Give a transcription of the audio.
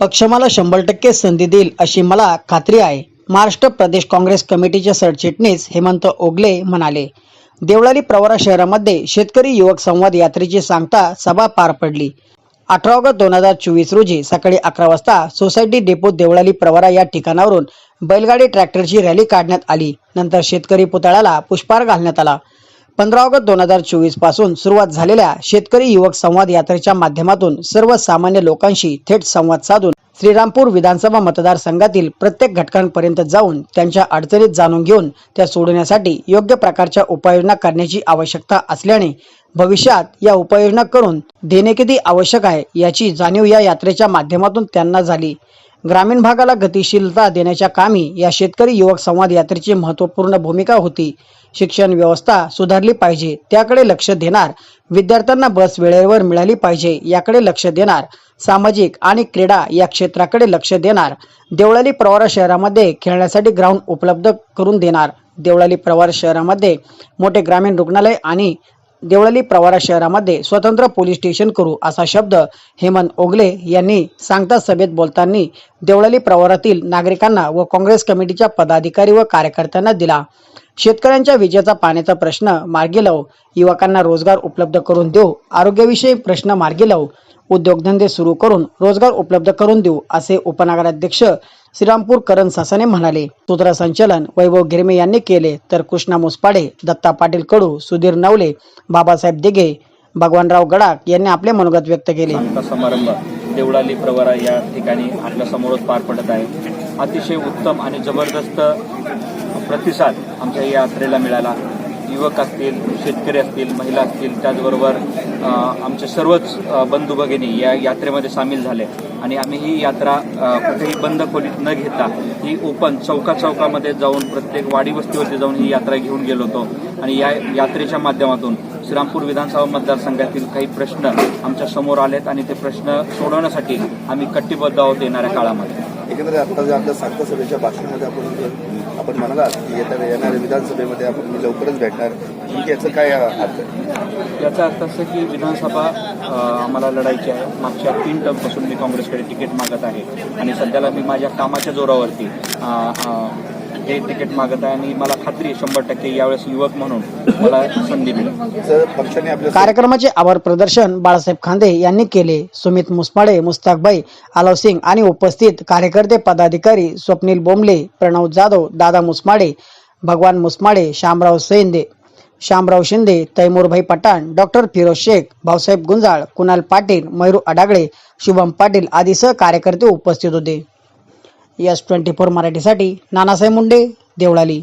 पक्ष मला शंभर टक्के संधी देईल अशी मला खात्री आहे. महाराष्ट्र प्रदेश काँग्रेस कमिटीचे सरचिटणीस हेमंत ओगले म्हणाले देवळाली प्रवरा शहरामध्ये शेतकरी युवक संवाद यात्रेची सांगता सभा पार पडली. अठरा ऑगस्ट दोन हजार चोवीस रोजी सकाळी अकरा वाजता सोसायटी डेपो देवळाली प्रवरा या ठिकाणावरून बैलगाडी ट्रॅक्टरची रॅली काढण्यात आली. नंतर शेतकरी पुतळ्याला पुष्पहार घालण्यात आला. पंधरा ऑगस्ट दोन हजार चोवीसपासून सुरुवात झालेल्या शेतकरी युवक संवाद यात्रेच्या माध्यमातून सर्वसामान्य लोकांशी थेट संवाद साधून श्रीरामपूर विधानसभा मतदारसंघातील प्रत्येक घटकांपर्यंत जाऊन त्यांच्या अडचणीत जाणून घेऊन त्या सोडवण्यासाठी योग्य प्रकारच्या उपाययोजना करण्याची आवश्यकता असल्याने भविष्यात या उपाययोजना करून देणे किती आवश्यक आहे याची जाणीव या यात्रेच्या माध्यमातून त्यांना झाली. ग्रामीण भागाला गतिशीलता देण्याच्या कामी या शेतकरी युवक संवाद यात्रेची महत्त्वपूर्ण भूमिका होती. शिक्षण व्यवस्था सुधारली पाहिजे त्याकडे लक्ष देणार विद्यार्थ्यांना बस वेळेवर मिळाली पाहिजे याकडे लक्ष देणार सामाजिक आणि क्रीडा या क्षेत्राकडे लक्ष देणार देवळाली प्रवारा शहरामध्ये खेळण्यासाठी ग्राउंड उपलब्ध करून देणार देवळाली प्रवार शहरामध्ये मोठे ग्रामीण रुग्णालय आणि देवळाली प्रवारा शहरामध्ये स्वतंत्र पोलीस स्टेशन करू असा शब्द हेमंत ओगले यांनी सांगता सभेत बोलताना देवळाली प्रवारातील नागरिकांना व काँग्रेस कमिटीच्या पदाधिकारी व कार्यकर्त्यांना दिला. शेतकऱ्यांच्या विजेचा पाण्याचा प्रश्न मार्गी लावू युवकांना रोजगार उपलब्ध करून देऊ आरोग्याविषयी प्रश्न मार्गी लावू उद्योगधंदे सुरू करून रोजगार उपलब्ध करून देऊ असे उपनगराध्यक्ष श्रीरामपूर करण सासाने म्हणाले सूत्रसंचलन वैभव गिरमे यांनी केले तर कृष्णा मुसपाडे दत्ता पाटील कडू सुधीर नवले बाबासाहेब दिघे भगवानराव गडाख यांनी आपले मनोगत व्यक्त केले. समारंभ देवळाली प्रवरा या ठिकाणी आपल्या समोरच पार पडत आहे. अतिशय उत्तम आणि जबरदस्त प्रतिसाद आमच्या या यात्रेला मिळाला. युवक असतील शेतकरी असतील महिला असतील त्याचबरोबर आमचे सर्वच बंधू भगिनी या यात्रेमध्ये सामील झाले. आणि आम्ही ही यात्रा कुठेही बंद खोलीत न घेता ही ओपन चौका चौकामध्ये जाऊन प्रत्येक वाडी वस्तीवरती जाऊन ही यात्रा घेऊन गेलो होतो. आणि या यात्रेच्या माध्यमातून श्रीरामपूर विधानसभा मतदारसंघातील काही प्रश्न आमच्यासमोर आलेत आणि ते प्रश्न सोडवण्यासाठी आम्ही कटिबद्ध आहोत येणाऱ्या काळामध्ये. एकंदरीत आता जे आपल्या सार्थ सभेच्या भाषणामध्ये आपण आपण म्हणालात की येत्या येणाऱ्या विधानसभेमध्ये आपण मी लवकरच भेटणार. म्हणजे याचं काय अर्थ? याचा अर्थ असं की विधानसभा आम्हाला लढायची आहे. मागच्या तीन टर्मपासून मी काँग्रेसकडे तिकीट मागत आहे. आणि सध्याला मी माझ्या कामाच्या जोरावरती हे तिकीट मागत आहे आणि मला खात्री आहे शंभर टक्के यावेळेस युवक म्हणून मला संधी मिळेल. जर पक्षाने आपल्या कार्यक्रमाचे आभार प्रदर्शन बाळासाहेब खांदे यांनी केले. सुमित मुसमाडे मुस्ताकबाई आलव सिंग आणि उपस्थित कार्यकर्ते पदाधिकारी स्वप्नील बोंबले प्रणव जाधव दादा मुसमाडे भगवान मुसमाडे शामराव सेंदे शामराव शिंदे तैमूरभाई पठाण डॉक्टर फिरोज शेख भाऊसाहेब गुंजाळ कुणाल पाटील मयूर अडागळे शुभम पाटील आदी सह कार्यकर्ते उपस्थित होते. एस ट्वेंटी फोर मराठीसाठी नानासाहेब मुंडे देवळाली.